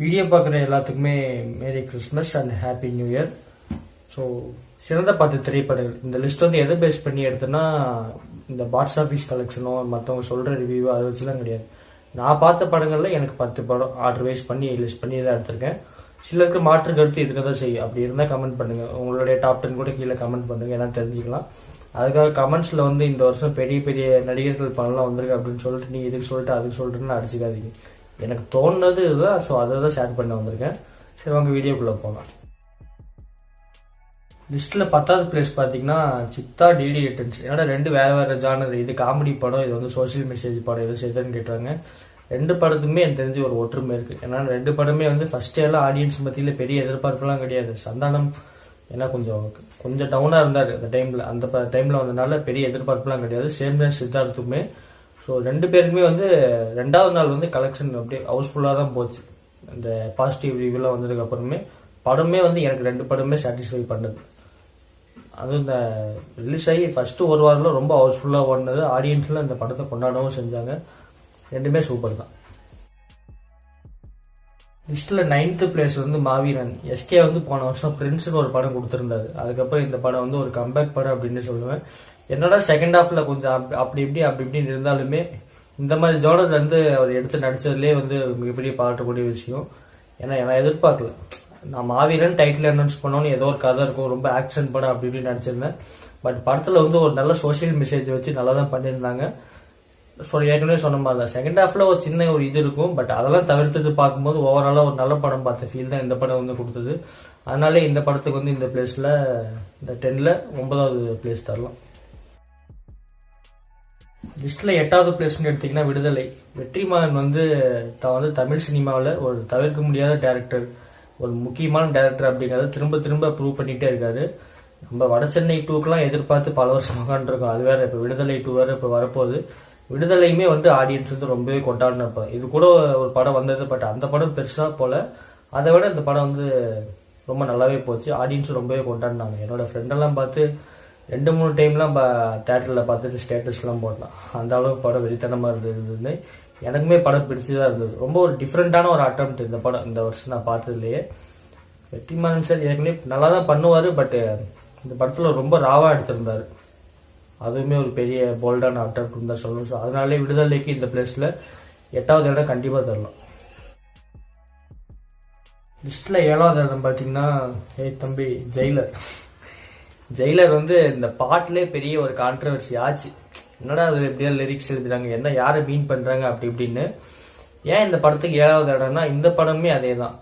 Video பார்க்குற எல்லாத்துக்குமே merry Christmas and happy new year so சிறந்த பத்து திரைப்படங்கள். இந்த லிஸ்ட் வந்து எதை பேஸ் பண்ணி எடுத்தேன்னா இந்த பாக்ஸ் ஆஃபீஸ் கலெக்ஷனோ மற்றவங்க சொல்கிற ரிவ்யூவோ அதை வச்சுலாம் கிடையாது. நான் பார்த்த படங்களில் எனக்கு பத்து படம் ஆர்டர் வைஸ் பண்ணி லிஸ்ட் பண்ணி தான் எடுத்திருக்கேன். சிலருக்கு மாற்று கருத்து இருக்க தான் செய்யும். அப்படி இருந்தால் கமெண்ட் பண்ணுங்கள் உங்களுடைய டாப் டென் கூட கீழே கமெண்ட் பண்ணுங்கள் எல்லாம் தெரிஞ்சுக்கலாம். அதுக்காக கமெண்ட்ஸில் வந்து இந்த வருஷம் பெரிய பெரிய நடிகர்கள் படம்லாம் வந்திருக்கு அப்படின்னு சொல்லிட்டு நீ இதுக்கு சொல்லிட்டு அதுக்கு சொல்லிட்டுன்னு அடிச்சுக்காதீங்க. எனக்கு தோணுனது இதுதான். ஸோ அதை தான் ஷேர் பண்ண வந்திருக்கேன். சரி வாங்க வீடியோக்குள்ளே போகலாம் லிஸ்ட்டில் பத்தாவது பிளேஸ் பார்த்தீங்கன்னா சித்தா டிடி ரிட்டர்ன்ஸ் ஏன்னா ரெண்டு வேறு வேறு ஜானர் இது காமெடி படம் இது வந்து சோஷியல் மெசேஜ் படம் எதுவும் செய்யுதுன்னு கேட்டாங்க. ரெண்டு படத்துக்குமே எனக்கு தெரிஞ்சு ஒரு ஒற்றுமை இருக்குது ஏன்னா ரெண்டு படமே வந்து ஃபர்ஸ்ட் எல்லாம் ஆடியன்ஸ் மத்தியில் பெரிய எதிர்பார்ப்புலாம் கிடையாது. சந்தானம் ஏன்னா கொஞ்சம் கொஞ்சம் டவுனாக இருந்தார் அந்த டைமில் அந்த டைமில் வந்தனால பெரிய எதிர்பார்ப்புலாம் கிடையாது. சேம் டைம் சித்தார்த்துமே ஸோ ரெண்டு பேருக்குமே வந்து ரெண்டாவது நாள் வந்து கலெக்ஷன் அப்படியே ஹவுஸ்ஃபுல்லாக தான் போச்சு. இந்த பாசிட்டிவ் ரிவ்யூலாம் வந்ததுக்கு அப்புறமே படமே வந்து எனக்கு ரெண்டு படமே சாட்டிஸ்ஃபை பண்ணுது. அதுவும் இந்த ரிலீஸ் ஆகி ஃபஸ்ட்டு ஒரு வாரத்தில் ரொம்ப ஹவுஸ்ஃபுல்லாக ஓடினது ஆடியன்ஸில் இந்த படத்தை கொண்டாடவும் செஞ்சாங்க. ரெண்டுமே சூப்பர் தான். லிஸ்ட்டில் நைன்த்து பிளேஸ் வந்து மாவீரன். எஸ்கே வந்து போன வருஷம் பிரின்ஸ்னு ஒரு படம் கொடுத்துருந்தாரு. அதுக்கப்புறம் இந்த படம் வந்து ஒரு கம்பேக் படம் அப்படின்னு சொல்லுவேன். என்னடா செகண்ட் ஹாஃப்ல கொஞ்சம் அப்படி இப்படி அப்படி இப்படின்னு இருந்தாலுமே இந்த மாதிரி ஜோனர் வந்து அவர் எடுத்து நடிச்சதுலேயே வந்து மிகப்பெரிய பாராட்டக்கூடிய விஷயம். ஏன்னா நான் எதிர்பார்க்கல. நான் மாவீரன் டைட்டில் அனௌன்ஸ் பண்ணோன்னு ஏதோ ஒரு கதை இருக்கும் ரொம்ப ஆக்ஷன் படம் அப்படி இப்படின்னு நினச்சிருந்தேன் பட் படத்தில் வந்து ஒரு நல்ல சோஷியல் மெசேஜ் வச்சு நல்லா தான் பண்ணியிருந்தாங்க. ஸோ ஏற்கனவே சொன்ன மாதிரி தான். செகண்ட் ஹாஃப்ல ஒரு சின்ன ஒரு இது இருக்கும் பட் அதெல்லாம் தவிர்த்தது பார்க்கும்போது ஓவராலாக ஒரு நல்ல படம் பார்த்த ஃபீல் தான் இந்த படம் வந்து கொடுத்தது. அதனாலே இந்த படத்துக்கு வந்து இந்த பிளேஸில் இந்த டென்னில் ஒன்பதாவது பிளேஸ் தரலாம். லிஸ்ட்டில் எட்டாவது பிளேஸ்னு எடுத்தீங்கன்னா விடுதலை. வெற்றிமாறன் வந்து தான் வந்து தமிழ் சினிமாவில் ஒரு தவிர்க்க முடியாத டேரக்டர் ஒரு முக்கியமான டேரக்டர் அப்படிங்கிறத திரும்ப திரும்ப ப்ரூவ் பண்ணிட்டே இருக்காரு. நம்ம வட சென்னை டூக்கெலாம் எதிர்பார்த்து பல வருஷம் உட்காந்துருக்கோம் அது வேற இப்போ விடுதலை டூ வேற இப்போ வரப்போகுது. விடுதலையுமே வந்து ஆடியன்ஸ் வந்து ரொம்பவே கொண்டாடின இது கூட ஒரு படம் வந்தது பட் அந்த படம் பெருசாக போல. அதை விட இந்த படம் வந்து ரொம்ப நல்லாவே போச்சு. ஆடியன்ஸ் ரொம்பவே கொண்டாடினாங்க. என்னோட ஃப்ரெண்டெல்லாம் பார்த்து ரெண்டு மூணு டைம்லாம் தேட்டரில் பார்த்துட்டு ஸ்டேட்டஸ்லாம் போடலாம். அந்த அளவுக்கு படம் வெளித்தனமாக இருந்தது எனக்குமே படம் பிடிச்சதா இருந்தது. ரொம்ப ஒரு டிஃப்ரெண்ட்டான ஒரு அட்டம் இந்த படம் இந்த வருஷம் நான் பார்த்ததுலேயே. வெற்றிமாறன் சார் ஏற்கனவே நல்லா தான் பண்ணுவார் பட் இந்த படத்தில் ரொம்ப ராவாக எடுத்திருந்தார். அதுவுமே ஒரு பெரிய போல்டான அட்டம் தான் சொல்லணும். ஸோ அதனாலே விடுதலைக்கு இந்த பிளேஸில் எட்டாவது இடம் கண்டிப்பாக தரலாம். லிஸ்ட்டில் ஏழாவது இடம் பார்த்தீங்கன்னா ஏ தம்பி ஜெயிலர். ஜெயிலர் வந்து இந்த பாட்டிலே பெரிய ஒரு கான்ட்ரவர்சி ஆச்சு. என்னடா அது எப்படியா லிரிக்ஸ் எழுதுறாங்க என்ன யாரை மீன் பண்றாங்க? அப்படி இப்படின்னு. ஏன் இந்த படத்துக்கு ஏழாவது இடம்னா இந்த படமே அதே தான்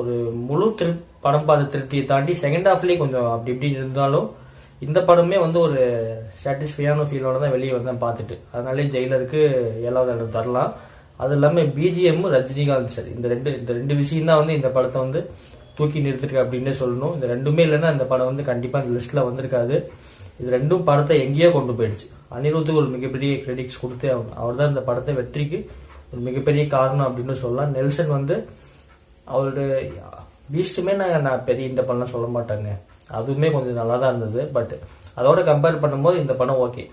ஒரு முழு திரு படம் பார்த்த திருப்தியை தாண்டி செகண்ட் ஹாஃப்லேயே கொஞ்சம் அப்படி இப்படி இருந்தாலும் இந்த படமே வந்து ஒரு சாட்டிஸ்ஃபையான ஃபீலோட தான் வெளியே வந்தேன் பார்த்துட்டு. அதனாலே ஜெயிலருக்கு ஏழாவது இடம் தரலாம். அது இல்லாமல் பிஜிஎம்மும் ரஜினிகாந்த் சார் இந்த ரெண்டு இந்த ரெண்டு விஷயம் தான் வந்து இந்த படத்தை வந்து தூக்கி நிறுத்திருக்கு அப்படின்னே சொல்லணும். இந்த ரெண்டுமே இல்லைன்னா இந்த படம் வந்து கண்டிப்பாக இந்த லிஸ்ட்டில் வந்திருக்காது. இது ரெண்டும் படத்தை எங்கேயோ கொண்டு போயிடுச்சு. அனிருத்துக்கு ஒரு மிகப்பெரிய கிரெடிட்ஸ் கொடுத்தே ஆகணும். அவர் தான் இந்த படத்தை வெற்றிக்கு ஒரு மிகப்பெரிய காரணம் அப்படின்னு சொல்லலாம். நெல்சன் வந்து அவருடைய பீஸ்ட்டுமே நான் நான் பெரிய இந்த படம்லாம் சொல்ல மாட்டாங்க. அதுவுமே கொஞ்சம் நல்லா தான் இருந்தது. பட் அதோட கம்பேர் பண்ணும்போது இந்த படம் ஓகே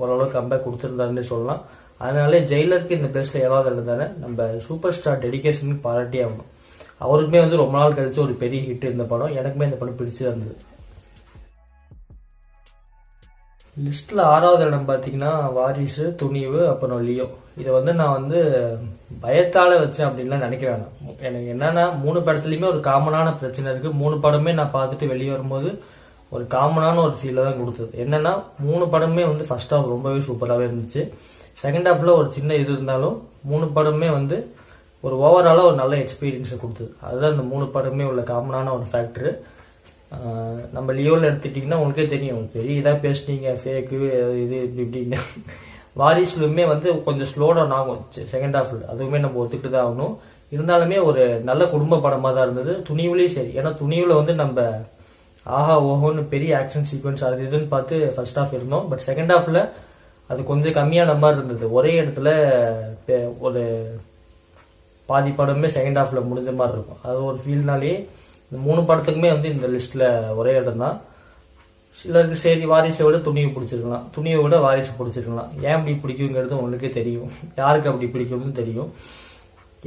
ஓரளவுக்கு கம்பேர் கொடுத்துருந்தாருன்னு சொல்லலாம். அதனாலே ஜெயிலருக்கு இந்த பிளேஸில் ஏதாவது இருந்தாரு நம்ம சூப்பர் ஸ்டார் டெடிகேஷனுக்கு பாராட்டி ஆகணும். அவருக்குமே வந்து ரொம்ப நாள் கழிச்சு ஒரு பெரிய ஹிட் இந்த படம். எனக்குமே இந்த படம் பிடிச்சா இருந்தது. லிஸ்ட்ல ஆறாவது இடம் பார்த்தீங்கன்னா வாரிசு துணிவு அப்புறம் லியோ. இதை வந்து நான் வந்து பயத்தால வச்சேன் அப்படின்லாம் நினைக்கிறேன் எனக்கு என்னன்னா மூணு படத்துலையுமே ஒரு காமனான பிரச்சனை இருக்கு. மூணு படமே நான் பார்த்துட்டு வெளியே வரும்போது ஒரு காமனான ஒரு ஃபீலை தான் கொடுத்தது. என்னன்னா மூணு படமே வந்து ஃபர்ஸ்ட் ஹாஃப் ரொம்பவே சூப்பராகவே இருந்துச்சு. செகண்ட் ஹாஃப்ல ஒரு சின்ன இது இருந்தாலும் மூணு படமே வந்து ஒரு ஓவராலாக ஒரு நல்ல எக்ஸ்பீரியன்ஸை கொடுத்தது. அதுதான் இந்த மூணு படமே உள்ள காமனான ஒரு ஃபேக்டரு நம்ம லியோவில் எடுத்துட்டிங்கன்னா உங்களுக்கே தெரியும். பெரிய இதாக பேசுனீங்க ஃபேக்கு இது இப்படி இப்படின்னு. வாரிசுலுமே வந்து கொஞ்சம் ஸ்லோ டவுன் ஆகும். செகண்ட் ஹாஃபில் அதுவுமே நம்ம ஒத்துக்கிட்டு தான் ஆகணும். இருந்தாலுமே ஒரு நல்ல குடும்ப படமாக தான் இருந்தது. துணிவுலேயும் சரி. ஏன்னா துணிவில் வந்து நம்ம ஆஹா ஓஹோன்னு பெரிய ஆக்ஷன் சீக்வன்ஸ் அது இதுன்னு பார்த்து ஃபர்ஸ்ட் ஹாஃப் இருந்தோம். பட் செகண்ட் ஹாஃபில் அது கொஞ்சம் கம்மியான மாதிரி இருந்தது. ஒரே இடத்துல ஒரு பாதி படமே செகண்ட் ஹாஃப்ல முடிஞ்ச மாதிரி இருக்கும். அது ஒரு ஃபீல்னாலே இந்த மூணு படத்துக்குமே வந்து இந்த லிஸ்ட்ல ஒரே இடம் தான். சிலருக்கு சரி வாரிசை விட துணியை பிடிச்சிருக்கலாம். துணியை விட வாரிசு பிடிச்சிருக்கலாம். ஏன் அப்படி பிடிக்குங்கிறது உங்களுக்கே தெரியும். யாருக்கு அப்படி பிடிக்கும்னு தெரியும்.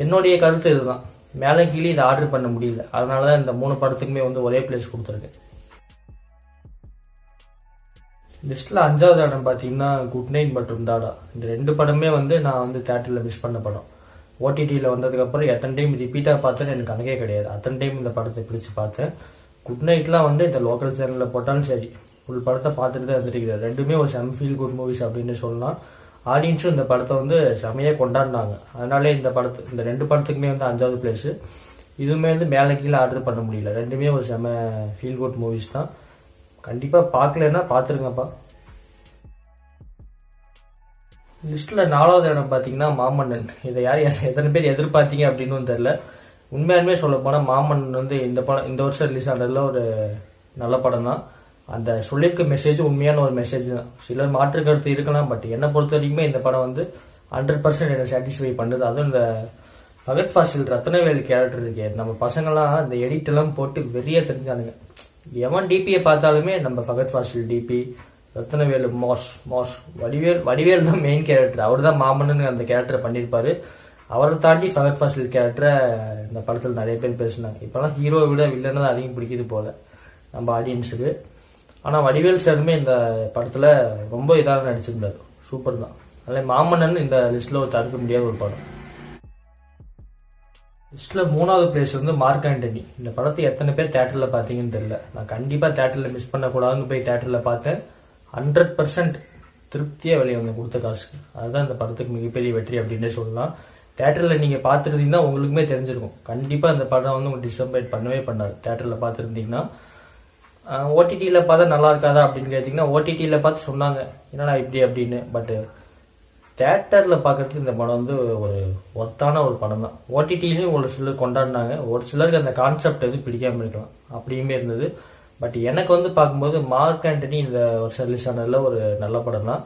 என்னுடைய கருத்து இதுதான். மேலே கீழே இதை ஆர்டர் பண்ண முடியல. அதனால தான் இந்த மூணு படத்துக்குமே வந்து ஒரே பிளேஸ் கொடுத்துருக்கேன். லிஸ்ட்டில் அஞ்சாவது இடம் பார்த்தீங்கன்னா குட் நைட் மற்றும் தாடா இந்த ரெண்டு படமே வந்து நான் வந்து தேட்டரில் மிஸ் பண்ண படம். ஓடிடியில் வந்ததுக்கப்புறம் எத்தனை டைம் ரிப்பீட்டாக பார்த்தேன்னு எனக்கு கணக்கே கிடையாது. அத்தனை டைம் இந்த படத்தை பிடிச்சு பார்த்தேன். குட் நைட்லாம் வந்து இந்த லோக்கல் சேனலில் போட்டாலும் சரி உள் படத்தை பார்த்துட்டு தான் இருந்திருக்கிறார். ரெண்டுமே ஒரு செம் ஃபீல் குட் மூவிஸ் அப்படின்னு சொல்லலாம். ஆடியன்ஸும் இந்த படத்தை வந்து செமையாக கொண்டாடினாங்க. அதனாலே இந்த படத்து இந்த ரெண்டு படத்துக்குமே வந்து அஞ்சாவது பிளேஸு இதுவுமே வந்து மேலே கீழே ஆர்டர் பண்ண முடியல. ரெண்டுமே ஒரு செம ஃபீல் குட் மூவிஸ் தான். கண்டிப்பாக பார்க்கலன்னா பார்த்துருங்கப்பா. லிஸ்ட்டில் நாலாவது இடம் பார்த்தீங்கன்னா மாமன்னன். இதை யார் எத்தனை பேர் எதிர்பார்த்தீங்க அப்படின்னு தெரில உண்மையாலுமே சொல்ல போனால் மாமன்னன் வந்து இந்த படம் இந்த வருஷம் ரிலீஸ் ஆனதில் ஒரு நல்ல படம் தான். அந்த சொல்லியிருக்க மெசேஜ் உண்மையான ஒரு மெசேஜ் தான். சிலர் மாற்று கருத்து இருக்கலாம் பட் என்னை பொறுத்த வரைக்குமே இந்த படம் வந்து ஹண்ட்ரட் பர்சன்ட் என்னை சாட்டிஸ்ஃபை பண்ணுது. அதுவும் இந்த பகத் ஃபாசில் ரத்னவேல் கேரக்டர் இருக்கே. நம்ம பசங்களாம் இந்த எடிட் எல்லாம் போட்டு வெறிய தெரிஞ்சானுங்க. எவன் டிபியை பார்த்தாலுமே நம்ம Fahadh Faasil DP Rathnavelu mass mass Vadivel Vadivel தான் மெயின் கேரக்டர் அவர் தான் மாமன்னு அந்த கேரக்டரை பண்ணியிருப்பாரு. அவரை தாண்டி ஃபகத் ஃபாசில் கேரக்டரை இந்த படத்தில் நிறைய பேர் பேசினாங்க. இப்போலாம் ஹீரோவை விட வில்லனை தான் அதிகம் பிடிக்குது போல நம்ம ஆடியன்ஸுக்கு ஆனால் வடிவேல் சாருமே இந்த படத்தில் ரொம்ப இதாக நடிச்சிருந்தார். சூப்பர் தான். அதில் மாமன்னன் இந்த லிஸ்ட்டில் ஒரு தடுக்க முடியாத ஒரு படம். லிஸ்ட்டில் மூணாவது பிளேஸ் வந்து மார்க் ஆண்டனி இந்த படத்தை எத்தனை பேர் தேட்டரில் பார்த்தீங்கன்னு தெரியல. நான் கண்டிப்பாக தேட்டரில் மிஸ் பண்ணக்கூடாதுன்னு போய் தேட்டரில் பார்த்தேன். ஹண்ட்ரட் பர்சன்ட் திருப்தியாக வெளியே வந்து கொடுத்த காசுக்கு அதுதான் இந்த படத்துக்கு மிகப்பெரிய வெற்றி அப்படின்னே சொல்லலாம். தேட்டரில் நீங்கள் பார்த்துருந்தீங்கன்னா உங்களுக்குமே தெரிஞ்சிருக்கும். கண்டிப்பாக அந்த படம் வந்து உங்களுக்கு டிசப்பாயிண்ட் பண்ணவே பண்ணாது. தேட்டரில் பார்த்துருந்தீங்கன்னா ஓடிடியில் பார்த்தா நல்லா இருக்காதா அப்படின்னு கேட்டிங்கன்னா ஓடிடியில் பார்த்து சொன்னாங்க. என்னடா இப்படி அப்படின்னு. பட்டு தேட்டரில் பார்க்கறதுக்கு இந்த படம் வந்து ஒரு ஒர்த்தான ஒரு படம் தான். ஓடிடிலையும் ஒரு சிலர் கொண்டாடினாங்க. ஒரு சிலருக்கு அந்த கான்செப்ட் எதுவும் பிடிக்காமல் இருக்கலாம். அப்படியுமே இருந்தது. பட் எனக்கு வந்து பார்க்கும்போது மார்க் ஆண்டனி இந்த வருஷம் ரிலீஸ் ஆனதில் ஒரு நல்ல படம் தான்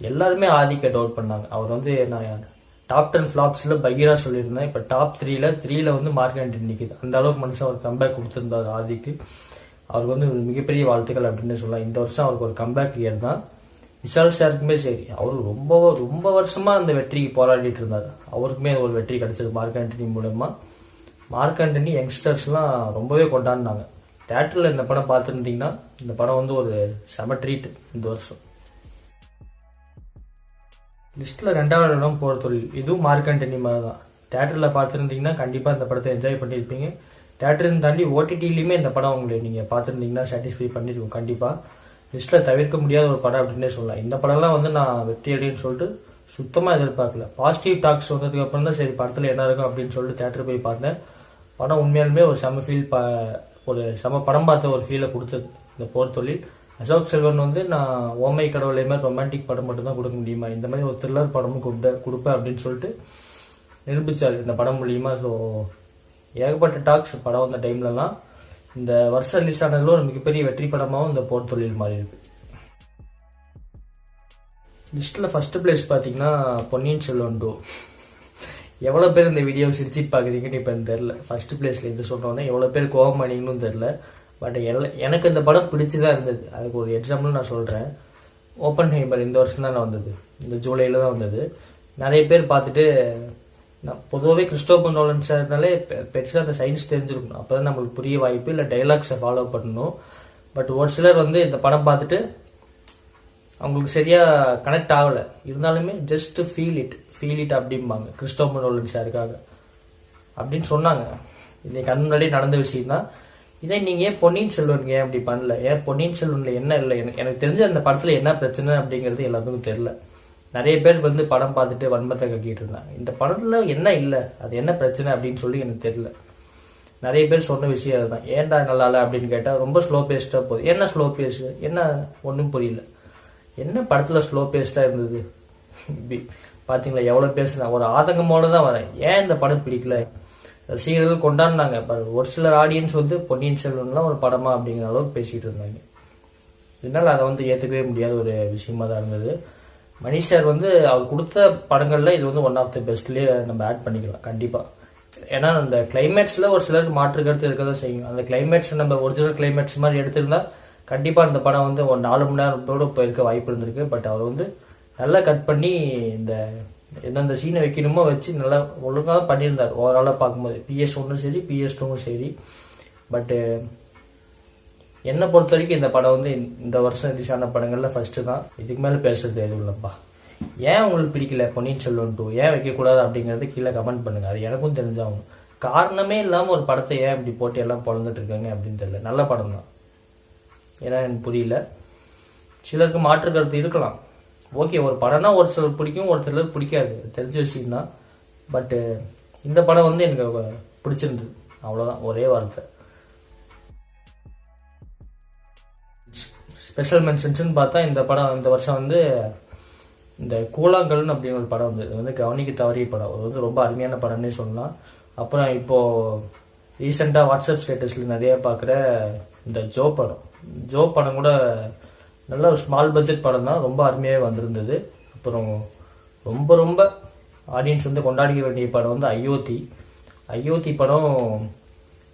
எல்லாருமே ஆதிக்க டவுட் பண்ணாங்க. அவர் வந்து நான் டாப் டென் ஃப்ளாப்ஸில் பகீரா சொல்லியிருந்தேன். இப்போ டாப் த்ரீல த்ரீல வந்து மார்க் ஆண்டனி நிற்கிது அந்த அளவுக்கு மனுஷன் ஒரு கம்பேக் கொடுத்துருந்தார் ஆதிக்கு. அவருக்கு வந்து ஒரு மிகப்பெரிய வாழ்த்துக்கள் அப்படின்னு சொல்லலாம். இந்த வருஷம் அவருக்கு ஒரு கம்பேக் இயர் தான். விஷால் சாருக்குமே சரி அவர் ரொம்ப ரொம்ப வருஷமா அந்த வெற்றிக்கு போராடிட்டு இருந்தார். அவருக்குமே ஒரு வெற்றி கிடைச்சது மார்க் ஆண்டனி மூலமா. மார்க் ஆண்டனி யங்ஸ்டர்ஸ்லாம் ரொம்பவே கொண்டாடினாங்க. தேட்டரில் இந்த படம் பார்த்துருந்தீங்கன்னா இந்த படம் வந்து ஒரு செம ட்ரீட் இந்த வருஷம். லிஸ்ட்டில் ரெண்டாவது இடம் போகிற தொழில். இதுவும் மார்க்கண்டனி மாதிரி தான். தேட்டரில் பார்த்துருந்தீங்கன்னா கண்டிப்பாக இந்த படத்தை என்ஜாய் பண்ணியிருப்பீங்க. தேட்டரின் தாண்டி ஓடிடிலையுமே இந்த படம் உங்களை நீங்கள் பார்த்துருந்தீங்கன்னா சாட்டிஸ்ஃபை பண்ணியிருக்கோம் கண்டிப்பாக லிஸ்ட்டில் தவிர்க்க முடியாத ஒரு படம் அப்படின்னே சொல்லலாம். இந்த படம்லாம் வந்து நான் வெற்றி அடின்னு சொல்லிட்டு சுத்தமாக எதிர்பார்க்கல. பாசிட்டிவ் டாக்ஸ் வந்ததுக்கு அப்புறம் தான் சரி படத்தில் என்ன இருக்கும் அப்படின்னு சொல்லிட்டு தேட்டர் போய் பார்த்தேன். படம் உண்மையாலுமே ஒரு செம ஃபீல் ஒரு செம படம் பார்த்த ஒரு ஃபீலை கொடுத்தது இந்த போர் தொழில். அசோக் செல்வன் வந்து நான் ஓமை கடவுளை மாதிரி ரொமான்டிக் படம் மட்டும் தான் கொடுக்க முடியுமா? இந்த மாதிரி ஒரு த்ரில்லர் படமும் கொடுப்பேன் கொடுப்பேன் அப்படின்னு சொல்லிட்டு நிரூபிச்சார் இந்த படம் மூலியமாக ஸோ ஏகப்பட்ட டாக்ஸ் படம் வந்த டைம்லலாம் இந்த வருஷம் ரிலீஸ் ஆனதுல ஒரு மிகப்பெரிய வெற்றி படமாகவும் இந்த போர் தொழில் மாறி இருக்கு. லிஸ்ட்டில் ஃபஸ்ட்டு பிளேஸ் பார்த்தீங்கன்னா பொன்னியின் செல்வன் டூ எவ்வளோ பேர் இந்த வீடியோ சிரிச்சு பார்க்குறீங்கன்னு இப்போ தெரில ஃபஸ்ட்டு ஃபர்ஸ்ட் பிளேஸ்ல இது சொன்னோன்னே எவ்வளோ பேர் கோவம் பண்ணிங்கன்னு தெரில பட் எனக்கு இந்த படம் பிடிச்சி தான் இருந்தது. அதுக்கு ஒரு எக்ஸாம்பிள் நான் சொல்கிறேன் ஓப்பன் ஹைபர் இந்த வருஷம் தான் வந்தது. இந்த ஜூலையில் தான் வந்தது. நிறைய பேர் பார்த்துட்டு நான் பொதுவாகவே கிறிஸ்டோபர் நோலன் சார்னாலே பெருசாக அந்த சயின்ஸ் தெரிஞ்சிருக்கணும். அப்பதான் நம்மளுக்கு புரிய வாய்ப்பு இல்லை டைலாக்ஸை ஃபாலோ பண்ணணும். பட் ஒரு சிலர் வந்து இந்த படம் பார்த்துட்டு அவங்களுக்கு சரியாக கனெக்ட் ஆகலை. இருந்தாலுமே just feel it feel it அப்படிம்பாங்க கிறிஸ்டோபர் நோலன் சாருக்காக அப்படின்னு சொன்னாங்க. இன்னைக்கு கண் முன்னாடி நடந்த விஷயம் தான் இதே நீங்க ஏன் பொன்னியின் செல்வன் ஏன் அப்படி பண்ணல? ஏன் பொன்னியின் செல்வன்ல என்ன இல்லை? எனக்கு எனக்கு தெரிஞ்ச அந்த படத்துல என்ன பிரச்சனை அப்படிங்கிறது எல்லாத்துக்கும் தெரியல. நிறைய பேர் வந்து படம் பார்த்துட்டு வன்மத்தை கக்கிட்டு இருந்தாங்க. இந்த படத்துல என்ன இல்லை? அது என்ன பிரச்சனை அப்படின்னு சொல்லி எனக்கு தெரியல. நிறைய பேர் சொன்ன விஷயம் அதுதான். ஏன்டா நல்லா இல்லை அப்படின்னு கேட்டால் ரொம்ப ஸ்லோ பேஸ்டாக போகுது. என்ன ஸ்லோ பேஸ் என்ன ஒன்றும் புரியல. என்ன படத்தில் ஸ்லோ பேஸ்டாக இருந்தது? பார்த்தீங்களா எவ்வளோ பேசுகிறாங்க ஒரு ஆதங்கமோடு தான் வரேன். ஏன் இந்த படம் பிடிக்கல? ரசிகர்கள் கொண்டாடினாங்க. but ஒரு சிலர் ஆடியன்ஸ் வந்து பொன்னியின் செல்வன்லாம் ஒரு படமா அப்படிங்கிற அளவுக்கு பேசிகிட்டு இருந்தாங்க. இதனால் அதை வந்து ஏற்றுக்கவே முடியாத ஒரு விஷயமா தான் இருந்தது. மணிஷ் சார் வந்து அவர் கொடுத்த படங்களில் இது வந்து ஒன் ஆஃப் த பெஸ்ட்லேயே நம்ம ஆட் பண்ணிக்கலாம் கண்டிப்பாக ஏன்னா அந்த கிளைமேட்ஸில் ஒரு சிலருக்கு மாற்று கருத்து இருக்கதான் செய்யும். அந்த கிளைமேட்ஸ் நம்ம ஒரிஜினல் கிளைமேட்ஸ் மாதிரி எடுத்திருந்தா கண்டிப்பாக அந்த படம் வந்து ஒரு நாலு மணி நேரத்தோடு போயிருக்க வாய்ப்பு இருந்திருக்கு. பட் அவர் வந்து நல்லா கட் பண்ணி இந்த எந்தெந்த சீனை வைக்கணுமோ வச்சு நல்லா ஒழுங்காக தான் பண்ணியிருந்தார். ஓவராலாக பார்க்கும்போது. பிஎஸ் ஒன்றும் சரி பிஎஸ் டூவும் சரி. பட்டு என்னை பொறுத்த வரைக்கும் இந்த படம் வந்து இந்த- வருஷம் ரிலீஸ் ஆன படங்களில் ஃபஸ்ட்டு தான். இதுக்கு மேலே பேசுறது எதுவும் இல்லைப்பா. ஏன் உங்களுக்கு பிடிக்கல பொன்னியின் செல்வன் டூ ஏன் வைக்கக்கூடாது அப்படிங்கறது கீழே கமெண்ட் பண்ணுங்க. அது எனக்கும் தெரிஞ்சாகும் காரணமே இல்லாமல் ஒரு படத்தை ஏன் இப்படி போட்டு எல்லாம் பிறந்துட்டு இருக்காங்க அப்படின்னு தெரியல. நல்ல படம் தான் ஏன்னா எனக்கு புரியல. சிலருக்கு மாற்று கருத்து இருக்கலாம். ஓகே ஒரு படம்னா ஒரு சிலர் பிடிக்கும் ஒரு சிலர் பிடிக்காது. தெரிஞ்ச விஷயம் தான் பட்டு இந்த படம் வந்து எனக்கு பிடிச்சிருந்தது. அவ்வளோதான் ஒரே வார்த்தை. ஸ்பெஷல் மென்ஷன்ஸ்னு பார்த்தா இந்த படம் இந்த வருஷம் வந்து இந்த கூழாங்கல்னு அப்படின்னு ஒரு படம் வந்து இது வந்து கவனிக்க தவறிய படம். அது வந்து ரொம்ப அருமையான படம்னே சொல்லலாம். அப்புறம் இப்போ ரீசெண்டாக வாட்ஸ்அப் ஸ்டேட்டஸ்ல நிறைய பார்க்குற இந்த ஜோ படம். ஜோ படம் கூட நல்ல ஒரு ஸ்மால் பட்ஜெட் படம் தான். ரொம்ப அருமையாக வந்திருந்தது. அப்புறம் ரொம்ப ரொம்ப ஆடியன்ஸ் வந்து கொண்டாடிக்க வேண்டிய படம் வந்து அயோத்தி. அயோத்தி படம்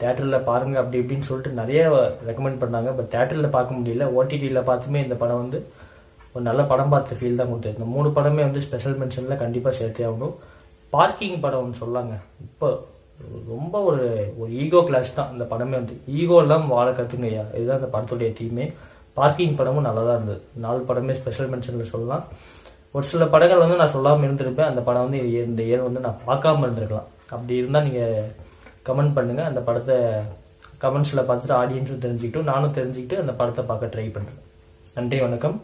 தேட்டரில் பாருங்கள் அப்படி இப்படின்னு சொல்லிட்டு நிறைய ரெக்கமெண்ட் பண்ணாங்க. பட் தேட்டரில் பார்க்க முடியல. ஓடிடியில் பார்த்துமே இந்த படம் வந்து ஒரு நல்ல படம் பார்த்த ஃபீல் தான் கொடுத்தது. இந்த மூணு படமே வந்து ஸ்பெஷல் மென்ஷனில் கண்டிப்பாக சேர்த்தே ஆகணும். பார்க்கிங் படம் ஒன்று சொல்லாங்க. இப்போ ரொம்ப ஒரு ஒரு ஈகோ கிளாஸ் தான். இந்த படமே வந்து. ஈகோ எல்லாம் வாழ கற்றுங்கய்யா இதுதான் இந்த படத்துடைய தீமே பார்க்கிங் படமும் நல்லா தான் இருந்தது. நாலு படமே ஸ்பெஷல் மென்ஷனில் சொல்லலாம். ஒரு சில படங்கள் வந்து நான் சொல்லாமல் இருந்திருப்பேன். அந்த படம் வந்து இந்த இயர் வந்து நான் பார்க்காம இருந்திருக்கலாம். அப்படி இருந்தால் நீங்கள் கமெண்ட் பண்ணுங்கள் அந்த படத்தை கமெண்ட்ஸில் பார்த்துட்டு ஆடியன்ஸும் தெரிஞ்சுக்கிட்டும் நானும் தெரிஞ்சுக்கிட்டு அந்த படத்தை பார்க்க ட்ரை பண்ணுறேன் நன்றி வணக்கம்.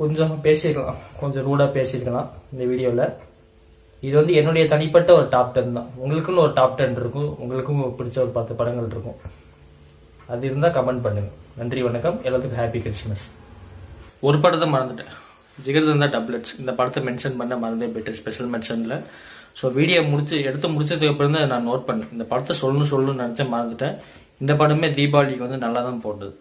கொஞ்சம் பேசியிருக்கலாம் கொஞ்சம் ரூடாக பேசியிருக்கலாம் இந்த வீடியோவில் இது வந்து என்னுடைய தனிப்பட்ட ஒரு டாப் டென் தான். உங்களுக்குன்னு ஒரு டாப் டென் இருக்கும். உங்களுக்கும் பிடிச்ச ஒரு பத்து படங்கள் இருக்கும். அது இருந்தால் கமெண்ட் பண்ணுங்க. நன்றி வணக்கம். எல்லாத்துக்கும் ஹாப்பி கிறிஸ்மஸ் ஒரு படத்தை மறந்துட்டேன். ஜிகர்தந்தா டப்லெட்ஸ் இந்த படத்தை மென்ஷன் பண்ண மறந்தே போயிட்டு ஸ்பெஷல் மென்ஷனில் ஸோ வீடியோ முடிச்சு எடுத்து முடிச்சதுக்கு அப்புறம் தான் நான் நோட் பண்ணேன். இந்த படத்தை சொல்லணும் சொல்லணும்னு நினச்சேன் மறந்துட்டேன். இந்த படமே தீபாவளிக்கு வந்து நல்லா தான் போட்டது.